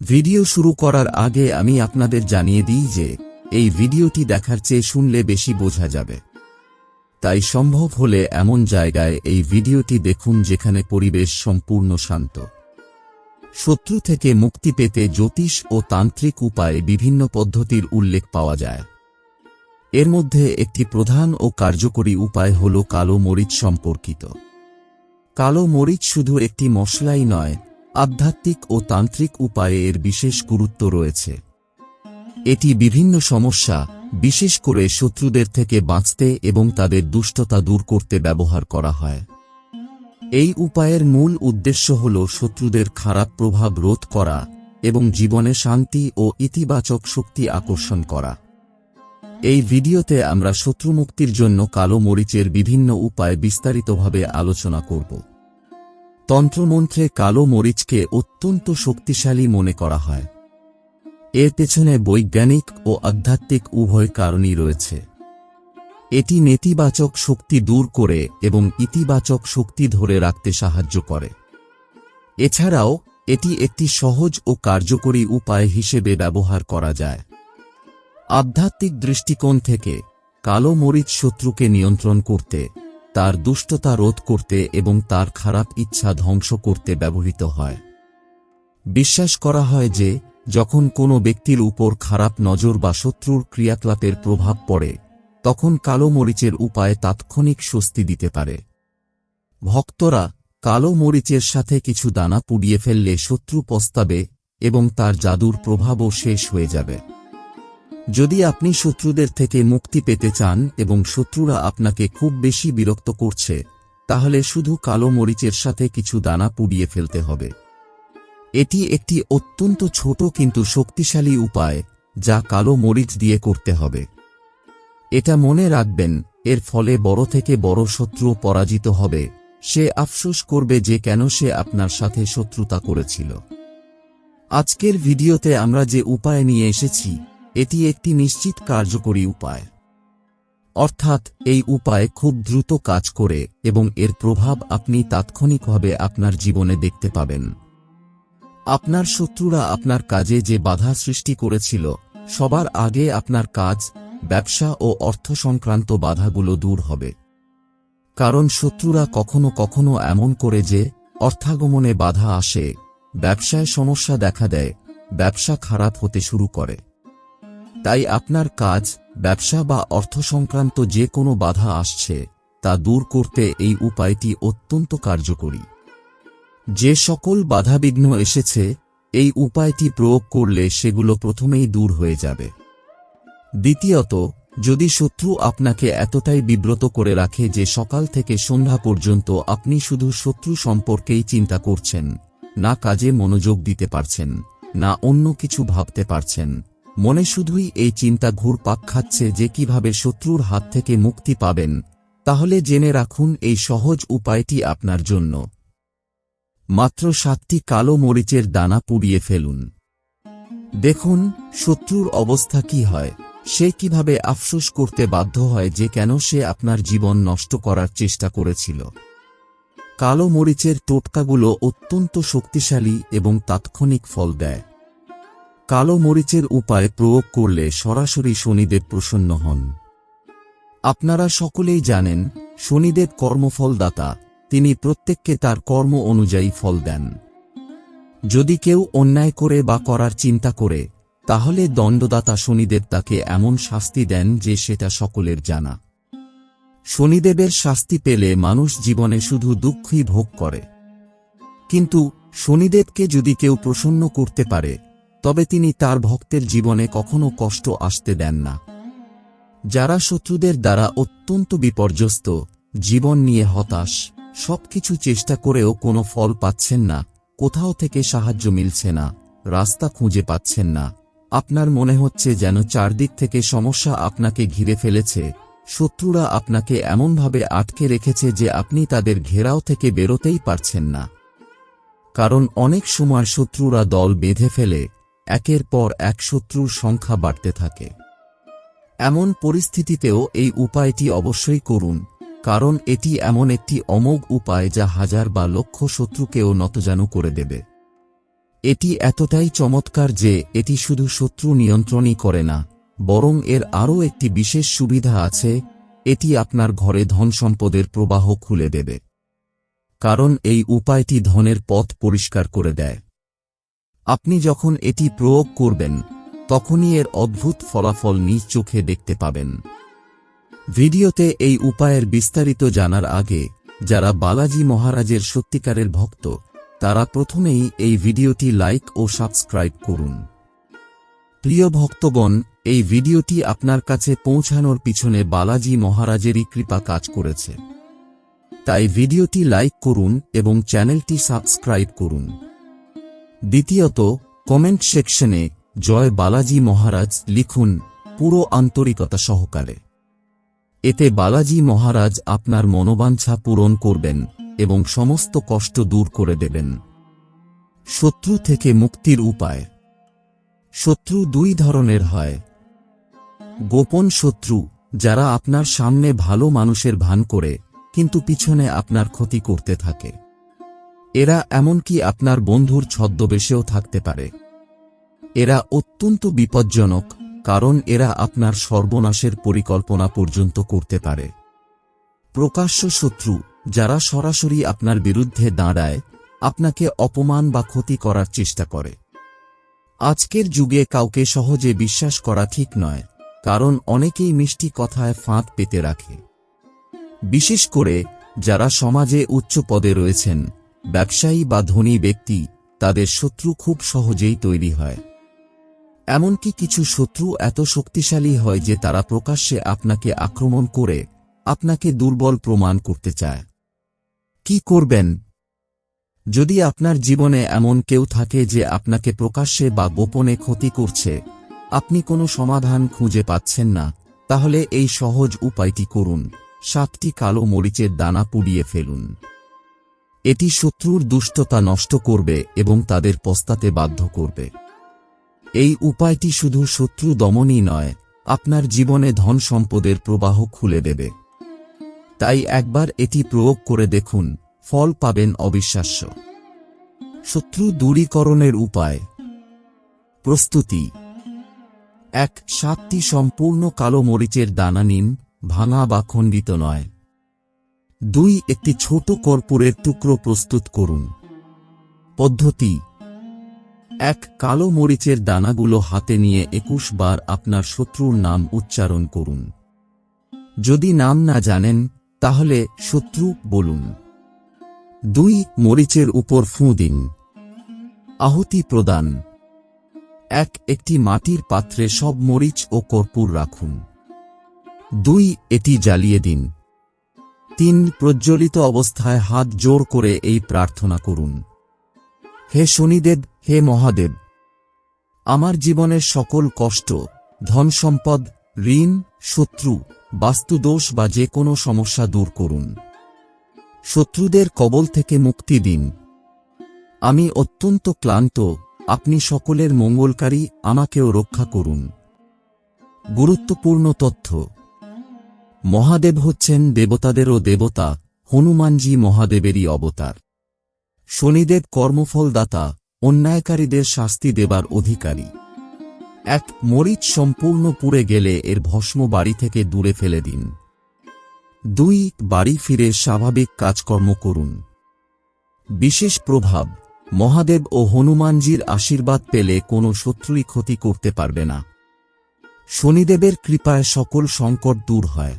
Video শুরু করার আগে আমি আপনাদের জানিয়ে দিই যে, এই ভিডিওটি দেখার চেয়ে শুনলে বেশি বোঝা যাবে। তাই সম্ভব হলে এমন জায়গায় এই ভিডিওটি দেখুন যেখানে পরিবেশ সম্পূর্ণ শান্ত। শত্রু থেকে মুক্তি পেতে জ্যোতিষ ও তান্ত্রিক উপায়ে বিভিন্ন পদ্ধতির উল্লেখ পাওয়া যায়। এর মধ্যে একটি প্রধান ও কার্যকরী উপায় হল কালো মরিচ সম্পর্কিত। কালো মরিচ শুধু একটি মশলাই নয় আধ্যাত্মিক ও তান্ত্রিক উপায়ে এর বিশেষ গুরুত্ব রয়েছে। এটি বিভিন্ন সমস্যা, বিশেষ করে শত্রুদের থেকে বাঁচতে এবং তাদের দুষ্টতা দূর করতে ব্যবহার করা হয়। এই উপায়ের মূল উদ্দেশ্য হল শত্রুদের খারাপ প্রভাব রোধ করা এবং জীবনে শান্তি ও ইতিবাচক শক্তি আকর্ষণ করা। এই ভিডিওতে আমরা শত্রুমুক্তির জন্য কালো মরিচের বিভিন্ন উপায় বিস্তারিতভাবে আলোচনা করব। তন্ত্রমন্ত্রে কালো মরিচকে অত্যন্ত শক্তিশালী মনে করা হয়। এর পেছনে বৈজ্ঞানিক ও আধ্যাত্মিক উভয় কারণই রয়েছে। এটি নেতিবাচক শক্তি দূর করে এবং ইতিবাচক শক্তি ধরে রাখতে সাহায্য করে। এছাড়াও, এটি একটি সহজ ও কার্যকরী উপায় হিসেবে ব্যবহার করা যায়। আধ্যাত্মিক দৃষ্টিকোণ থেকে কালো মরিচ শত্রুকে নিয়ন্ত্রণ করতে তার দুষ্টতা রোধ করতে এবং তার খারাপ ইচ্ছা ধ্বংস করতে ব্যবহৃত হয়। বিশ্বাস করা হয় যে, যখন কোনো ব্যক্তির উপর খারাপ নজর বা শত্রুর ক্রিয়াকলাপের প্রভাব পড়ে, তখন কালো মরিচের উপায় তাৎক্ষণিক স্বস্তি দিতে পারে। ভক্তরা কালো মরিচের সাথে কিছু দানা পুড়িয়ে ফেললে শত্রু পস্তাবে এবং তার জাদুর প্রভাবও শেষ হয়ে যাবে। যদি আপনি শত্রুদের থেকে মুক্তি পেতে চান এবং শত্রুরা আপনাকে খুব বেশি বিরক্ত করছে, তাহলে শুধু কালো মরিচের সাথে কিছু দানা পুড়িয়ে ফেলতে হবে। এটি একটি অত্যন্ত ছোট কিন্তু শক্তিশালী উপায়, যা কালো মরিচ দিয়ে করতে হবে। এটা মনে রাখবেন, এর ফলে বড় থেকে বড় শত্রু পরাজিত হবে, সে আফসোস করবে যে কেন সে আপনার সাথে শত্রুতা করেছিল। আজকের ভিডিওতে আমরা যে উপায় নিয়ে এসেছি এটি একটি নিশ্চিত কার্যকরী উপায়। অর্থাৎ, এই উপায় খুব দ্রুত কাজ করে এবং এর প্রভাব আপনি তাৎক্ষণিকভাবে আপনার জীবনে দেখতে পাবেন। আপনার শত্রুরা আপনার কাজে যে বাধা সৃষ্টি করেছিল, সবার আগে আপনার কাজ, ব্যবসা ও অর্থ সংক্রান্ত বাধাগুলো দূর হবে। কারণ শত্রুরা কখনো কখনো এমন করে যে, অর্থাগমনে বাধা আসে, ব্যবসায় সমস্যা দেখা দেয়, ব্যবসা খারাপ হতে শুরু করে। তাই আপনার কাজ, ব্যবসা বা অর্থ সংক্রান্ত যে কোনো বাধা আসছে, তা দূর করতে এই উপায়টি অত্যন্ত কার্যকরী। যে সকল বাধাবিঘ্ন এসেছে, এই উপায়টি প্রয়োগ করলে সেগুলো প্রথমেই দূর হয়ে যাবে। দ্বিতীয়ত, যদি শত্রু আপনাকে এতটাই বিব্রত করে রাখে যে সকাল থেকে সন্ধ্যা পর্যন্ত আপনি শুধু শত্রু সম্পর্কেই চিন্তা করছেন, না কাজে মনোযোগ দিতে পারছেন, না অন্য কিছু ভাবতে পারছেন মনে শুধুই এই চিন্তা ঘুরপাক খাচ্ছে যে কীভাবে শত্রুর হাত থেকে মুক্তি পাবেন। তাহলে জেনে রাখুন এই সহজ উপায়টি আপনার জন্য। মাত্র সাতটি কালো মরিচের দানা পুড়িয়ে ফেলুন। দেখুন, শত্রুর অবস্থা কি হয়। সে কীভাবে আফসোস করতে বাধ্য হয় যে কেন সে আপনার জীবন নষ্ট করার চেষ্টা করেছিল। কালো মরিচের টোটকাগুলো অত্যন্ত শক্তিশালী এবং তাৎক্ষণিক ফল দেয়। কালো মরিচের উপায় প্রয়োগ করলে সরাসরি শনিদেব প্রসন্ন হন। আপনারা সকলেই জানেন, শনিদেব কর্মফলদাতা, তিনি প্রত্যেককে তার কর্ম অনুযায়ী ফল দেন। যদি কেউ অন্যায় করে বা করার চিন্তা করে, তাহলে দণ্ডদাতা শনিদেব তাকে এমন শাস্তি দেন যে সেটা সকলের জানা। শনিদেবের শাস্তি পেলে মানুষ জীবনে শুধু দুঃখই ভোগ করে। কিন্তু শনিদেবকে যদি কেউ প্রসন্ন করতে পারে তবে তিনি তার ভক্তের জীবনে কখনো কষ্ট আসতে দেন না। যারা শত্রুদের দ্বারা অত্যন্ত বিপর্যস্ত, জীবন নিয়ে হতাশ, সবকিছু চেষ্টা করেও কোনো ফল পাচ্ছেন না, কোথাও থেকে সাহায্য মিলছে না, রাস্তা খুঁজে পাচ্ছেন না। আপনার মনে হচ্ছে যেন চারদিক থেকে সমস্যা আপনাকে ঘিরে ফেলেছে, শত্রুরা আপনাকে এমনভাবে আটকে রেখেছে যে আপনি তাদের ঘেরাও থেকে বেরোতেই পারছেন না। কারণ অনেক সময় শত্রুরা দল বেঁধে ফেলে একের পর এক শত্রুর সংখ্যা বাড়তে থাকে। এমন পরিস্থিতিতেও এই উপায়টি অবশ্যই করুন, কারণ এটি এমন একটি অমোঘ উপায় যা হাজার বা লক্ষ শত্রুকেও নতজানু করে দেবে। এটি এতটাই চমৎকার যে এটি শুধু শত্রু নিয়ন্ত্রণই করে না, বরং এর আরও একটি বিশেষ সুবিধা আছে, এটি আপনার ঘরে ধন সম্পদের প্রবাহ খুলে দেবে। কারণ এই উপায়টি ধনের পথ পরিষ্কার করে দেয়। আপনি যখন এটি প্রয়োগ করবেন, তখনই এর অদ্ভুত ফলাফল নিজ চোখে দেখতে পাবেন। ভিডিওতে এই উপায়ের বিস্তারিত জানার আগে, যারা বালাজি মহারাজের সত্যিকারের ভক্ত, তারা প্রথমেই এই ভিডিওটি লাইক ও সাবস্ক্রাইব করুন। প্রিয় ভক্তগণ, এই ভিডিওটি আপনার কাছে পৌঁছানোর পিছনে বালাজি মহারাজেরই কৃপা কাজ করেছে। তাই ভিডিওটি লাইক করুন এবং চ্যানেলটি সাবস্ক্রাইব করুন। দ্বিতীয়ত কমেন্ট সেকশনে জয় বালাজি মহারাজ লিখুন পুরো আন্তরিকতা সহকারে। এতে বালাজি মহারাজ আপনার মনোবাঞ্ছা পূরণ করবেন এবং সমস্ত কষ্ট দূর করে দেবেন। শত্রু থেকে মুক্তির উপায়। শত্রু দুই ধরনের হয়। গোপন শত্রু, যারা আপনার সামনে ভালো মানুষের ভান করে, কিন্তু পিছনে আপনার ক্ষতি করতে থাকে। এরা এমনকি আপনার বন্ধুর ছদ্মবেশেও থাকতে পারে। এরা অত্যন্ত বিপজ্জনক, কারণ এরা আপনার সর্বনাশের পরিকল্পনা পর্যন্ত করতে পারে। প্রকাশ্য শত্রু, যারা সরাসরি আপনার বিরুদ্ধে দাঁড়ায়, আপনাকে অপমান বা ক্ষতি করার চেষ্টা করে। আজকের যুগে কাউকে সহজে বিশ্বাস করা ঠিক নয়, কারণ অনেকেই মিষ্টি কথায় ফাঁদ পেতে রাখে। বিশেষ করে, যারা সমাজে উচ্চ পদে রয়েছেন ব্যবসায়ী বা ধনী ব্যক্তি তাদের শত্রু খুব সহজেই তৈরি হয়। এমনকি কিছু শত্রু এত শক্তিশালী হয় যে তারা প্রকাশ্যে আপনাকে আক্রমণ করে আপনাকে দুর্বল প্রমাণ করতে চায়। কি করবেন? যদি আপনার জীবনে এমন কেউ থাকে যে আপনাকে প্রকাশ্যে বা গোপনে ক্ষতি করছে, আপনি কোনো সমাধান খুঁজে পাচ্ছেন না, তাহলে এই সহজ উপায়টি করুন। সাতটি কালো মরিচের দানা পুড়িয়ে ফেলুন। এটি শত্রুর দুষ্টতা নষ্ট করবে এবং তাদের পস্তাতে বাধ্য করবে। এই উপায়টি শুধু শত্রু দমনই নয়, আপনার জীবনে ধন সম্পদের প্রবাহ খুলে দেবে। তাই একবার এটি প্রয়োগ করে দেখুন, ফল পাবেন অবিশ্বাস্য। শত্রু দূরীকরণের উপায়। প্রস্তুতি। এক, সাতটি সম্পূর্ণ কালো মরিচের দানা নিন, ভাঙা বা খণ্ডিত নয়। দুই একটি ছোট কর্পূরের টুকরো প্রস্তুত করুন। পদ্ধতি। এক, কালো মরিচের দানাগুলো হাতে নিয়ে একুশ বার আপনার শত্রুর নাম উচ্চারণ করুন। যদি নাম না জানেন, তাহলে শত্রু বলুন। দুই, মরিচের উপর ফুঁ দিন। আহুতি প্রদান। এক, একটি মাটির পাত্রে সব মরিচ ও কর্পূর রাখুন। দুই, এটি জ্বালিয়ে দিন। তিন প্রজ্বলিত অবস্থায় হাত জোর করে এই প্রার্থনা করুন। হে শনিদেব, হে মহাদেব, আমার জীবনের সকল কষ্ট, ধন সম্পদ, ঋণ, শত্রু, বাস্তুদোষ বা যে কোনো সমস্যা দূর করুন। শত্রুদের কবল থেকে মুক্তি দিন। আমি অত্যন্ত ক্লান্ত, আপনি সকলের মঙ্গলকারী, আমাকেও রক্ষা করুন। গুরুত্বপূর্ণ তথ্য মহাদেব হচ্ছেন দেবতাদেরও দেবতা, হনুমানজি মহাদেবেরই অবতার। শনিদেব কর্মফলদাতা, অন্যায়কারীদের শাস্তি দেবার অধিকারী। এক মরিচ সম্পূর্ণ পুড়ে গেলে এর ভস্ম বাড়ি থেকে দূরে ফেলে দিন। দুই, বাড়ি ফিরে স্বাভাবিক কাজকর্ম করুন। বিশেষ প্রভাব, মহাদেব ও হনুমানজির আশীর্বাদ পেলে কোনো শত্রুই ক্ষতি করতে পারবে না। শনিদেবের কৃপায় সকল সংকট দূর হয়।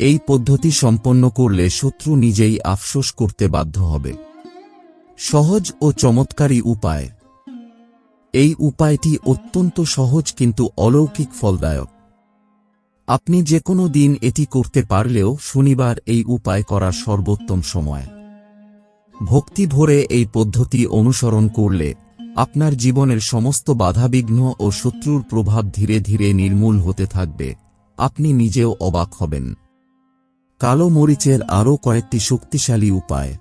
এই পদ্ধতি সম্পন্ন করলে শত্রু নিজেই আফসোস করতে বাধ্য হবে। সহজ ও চমৎকারী উপায়। এই উপায়টি অত্যন্ত সহজ কিন্তু অলৌকিক ফলদায়ক। আপনি যে কোনো দিন এটি করতে পারলেও শনিবার এই উপায় করার সর্বোত্তম সময়। ভক্তি ভরে এই পদ্ধতি অনুসরণ করলে আপনার জীবনের সমস্ত বাধাবিঘ্ন ও শত্রুর প্রভাব ধীরে ধীরে নির্মূল হতে থাকবে। আপনি নিজেও অবাক হবেন। কালো মরিচের আরও কয়েকটি শক্তিশালী উপায়।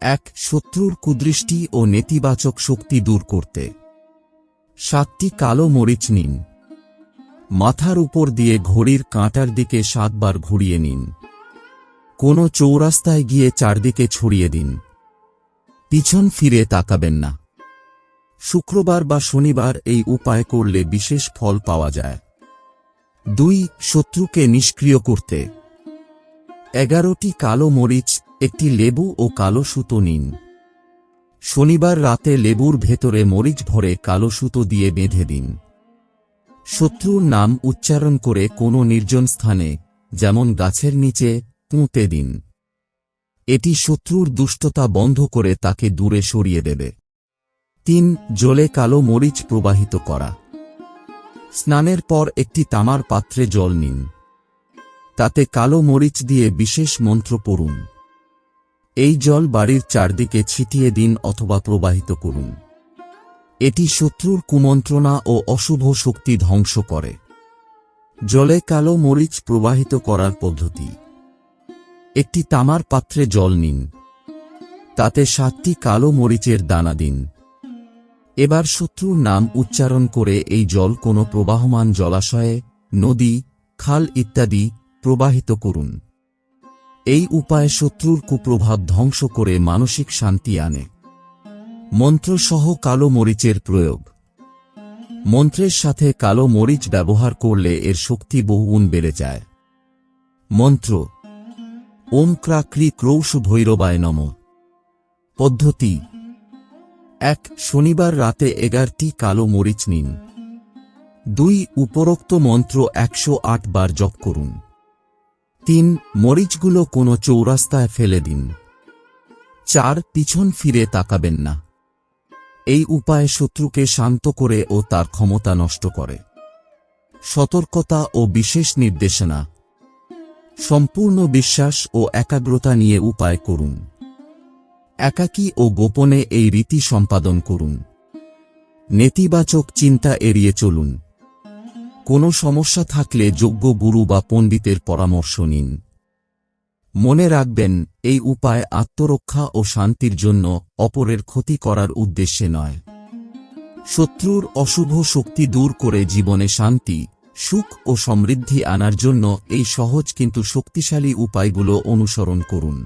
এক, শত্রুর কুদৃষ্টি ও নেতিবাচক শক্তি দূর করতে। সাতটি, কালো মরিচ নিন। মাথার উপর দিয়ে ঘড়ির কাঁটার দিকে সাতবার ঘুরিয়ে নিন। কোনো চৌরাস্তায় গিয়ে চারদিকে ছড়িয়ে দিন। পিছন ফিরে তাকাবেন না। শুক্রবার বা শনিবার এই উপায় করলে বিশেষ ফল পাওয়া যায়। দুই, শত্রুকে নিষ্ক্রিয় করতে। এগারোটি কালো মরিচ, একটি লেবু ও কালো সুতো নিন। শনিবার রাতে লেবুর ভেতরে মরিচ ভরে কালো সুতো দিয়ে বেঁধে দিন। শত্রুর নাম উচ্চারণ করে কোনো নির্জন স্থানে, যেমন গাছের নিচে, পুঁতে দিন। এটি শত্রুর দুষ্টতা বন্ধ করে তাকে দূরে সরিয়ে দেবে। তিন, জলে কালো মরিচ প্রবাহিত করা। স্নানের পর একটি তামার পাত্রে জল নিন। তাতে কালো মরিচ দিয়ে বিশেষ মন্ত্র পড়ুন। এই জল বাড়ির চারদিকে ছিটিয়ে দিন অথবা প্রবাহিত করুন। এটি শত্রুর কুমন্ত্রণা ও অশুভ শক্তি ধ্বংস করে। জলে কালো মরিচ প্রবাহিত করার পদ্ধতি। একটি তামার পাত্রে জল নিন। তাতে সাতটি কালো মরিচের দানা দিন। এবার শত্রুর নাম উচ্চারণ করে এই জল কোনো প্রবাহমান জলাশয়ে, নদী, খাল ইত্যাদি প্রবাহিত করুন। এই উপায়ে শত্রুর কুপ্রভাব ধ্বংস করে মানসিক শান্তি আনে। মন্ত্রসহ কালো মরিচের প্রয়োগ। মন্ত্রের সাথে কালো মরিচ ব্যবহার করলে এর শক্তি বহুগুণ বেড়ে যায়। মন্ত্র, ওম ক্রাক্রি ক্রৌশ ভৈরবায় নম। পদ্ধতি, এক, শনিবার রাতে এগারটি কালো মরিচ নিন। দুই, উপরোক্ত মন্ত্র একশো আট বার জপ করুন। তিন, মরিচগুলো কোনো চৌরাস্তায় ফেলে দিন। চার, পিছন ফিরে তাকাবেন না। এই উপায়ে শত্রুকে শান্ত করে ও তার ক্ষমতা নষ্ট করে। সতর্কতা ও বিশেষ নির্দেশনা। সম্পূর্ণ বিশ্বাস ও একাগ্রতা নিয়ে উপায় করুন। একাকী ও গোপনে এই রীতি সম্পাদন করুন। নেতিবাচক চিন্তা এড়িয়ে চলুন। কোনো সমস্যা থাকলে যোগ্য গুরু বা পণ্ডিতের পরামর্শ নিন। মনে রাখবেন, এই উপায় আত্মরক্ষা ও শান্তির জন্য অপরের ক্ষতি করার উদ্দেশ্যে নয়। শত্রুর অশুভ শক্তি দূর করে জীবনে শান্তি, সুখ ও সমৃদ্ধি আনার জন্য এই সহজ কিন্তু শক্তিশালী উপায়গুলো অনুসরণ করুন।